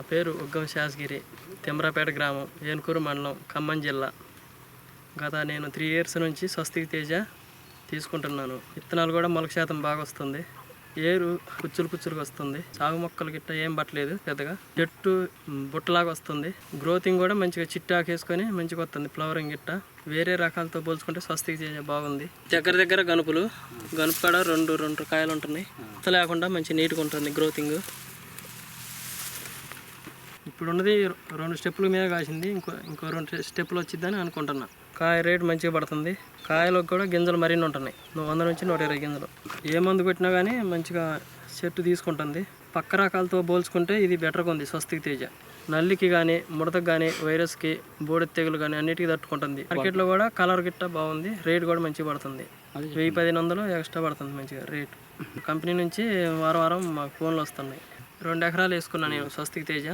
పేరు ఉగ్గం శాసగిరి తిమ్రాపేట గ్రామం ఏనుకూరు మండలం ఖమ్మం జిల్లా. గత నేను త్రీ ఇయర్స్ నుంచి స్వస్తికి తేజ తీసుకుంటున్నాను. విత్తనాలు కూడా మొలక శాతం బాగా వస్తుంది. ఏరు కుచ్చులు కుచ్చులుగా వస్తుంది. సాగు మొక్కలు గిట్ట ఏం పట్టలేదు పెద్దగా. చెట్టు బుట్టలాగా వస్తుంది. గ్రోతింగ్ కూడా మంచిగా చిట్టాకేసుకొని మంచిగా వస్తుంది ఫ్లవరింగ్ గిట్ట. వేరే రకాలతో పోల్చుకుంటే స్వస్తికి తేజ బాగుంది. దగ్గర దగ్గర గనుపులు గనుపు కూడా రెండు రెండు కాయలు ఉంటున్నాయి. లేకుండా మంచి నీట్గా ఉంటుంది గ్రోతింగ్. ఇప్పుడు ఉన్నది రెండు స్టెప్పుల మీద కాసింది. ఇంకో ఇంకో రెండు స్టెప్పులు వచ్చిద్దని అనుకుంటున్నా. కాయ రేటు మంచిగా పడుతుంది. కాయలకు కూడా గింజలు మరిన్ని ఉంటున్నాయి. నువ్వు వంద నుంచి నూట ఇరవై గింజలు. ఏ మందు పెట్టినా కానీ మంచిగా చెట్టు తీసుకుంటుంది. పక్క రకాలతో పోల్చుకుంటే ఇది బెటర్గా ఉంది స్వస్తికి తేజ. నల్లికి కానీ ముడతకు కానీ వైరస్కి బూడిద తెగులు కానీ అన్నిటికీ తట్టుకుంటుంది. మార్కెట్లో కూడా కలర్ గిట్ట బాగుంది. రేట్ కూడా మంచిగా పడుతుంది. వెయ్యి పదిహేను వందలు ఎక్స్ట్రా పడుతుంది మంచిగా రేట్. కంపెనీ నుంచి వారం వారం మాకు ఫోన్లు వస్తున్నాయి. రెండు ఎకరాలు వేసుకున్నాను నేను స్వస్తికి తేజ.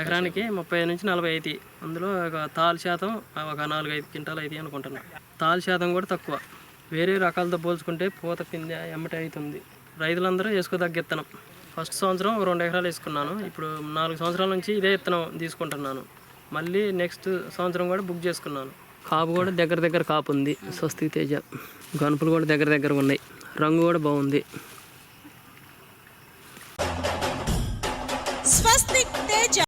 ఎకరానికి ముప్పై నుంచి నలభై అయితే అందులో ఒక తాలు శాతం ఒక నాలుగు ఐదు క్వింటాలు అయితే అనుకుంటున్నా. తాలు శాతం కూడా తక్కువ. వేరే రకాలతో పోల్చుకుంటే పూత పిందె ఎమ్మటి అవుతుంది రైతులందరూ వేసుకోదగ్గ ఇత్తనం ఫస్ట్ సంవత్సరం రెండు ఎకరాలు వేసుకున్నాను. ఇప్పుడు నాలుగు సంవత్సరాల నుంచి ఇదే ఇత్తనం తీసుకుంటున్నాను. మళ్ళీ నెక్స్ట్ సంవత్సరం కూడా బుక్ చేసుకున్నాను. కాపు కూడా దగ్గర దగ్గర కాపు ఉంది. స్వస్తి తేజ. గనుపులు కూడా దగ్గర దగ్గర ఉన్నాయి. రంగు కూడా బాగుంది. స్వస్తి తేజ.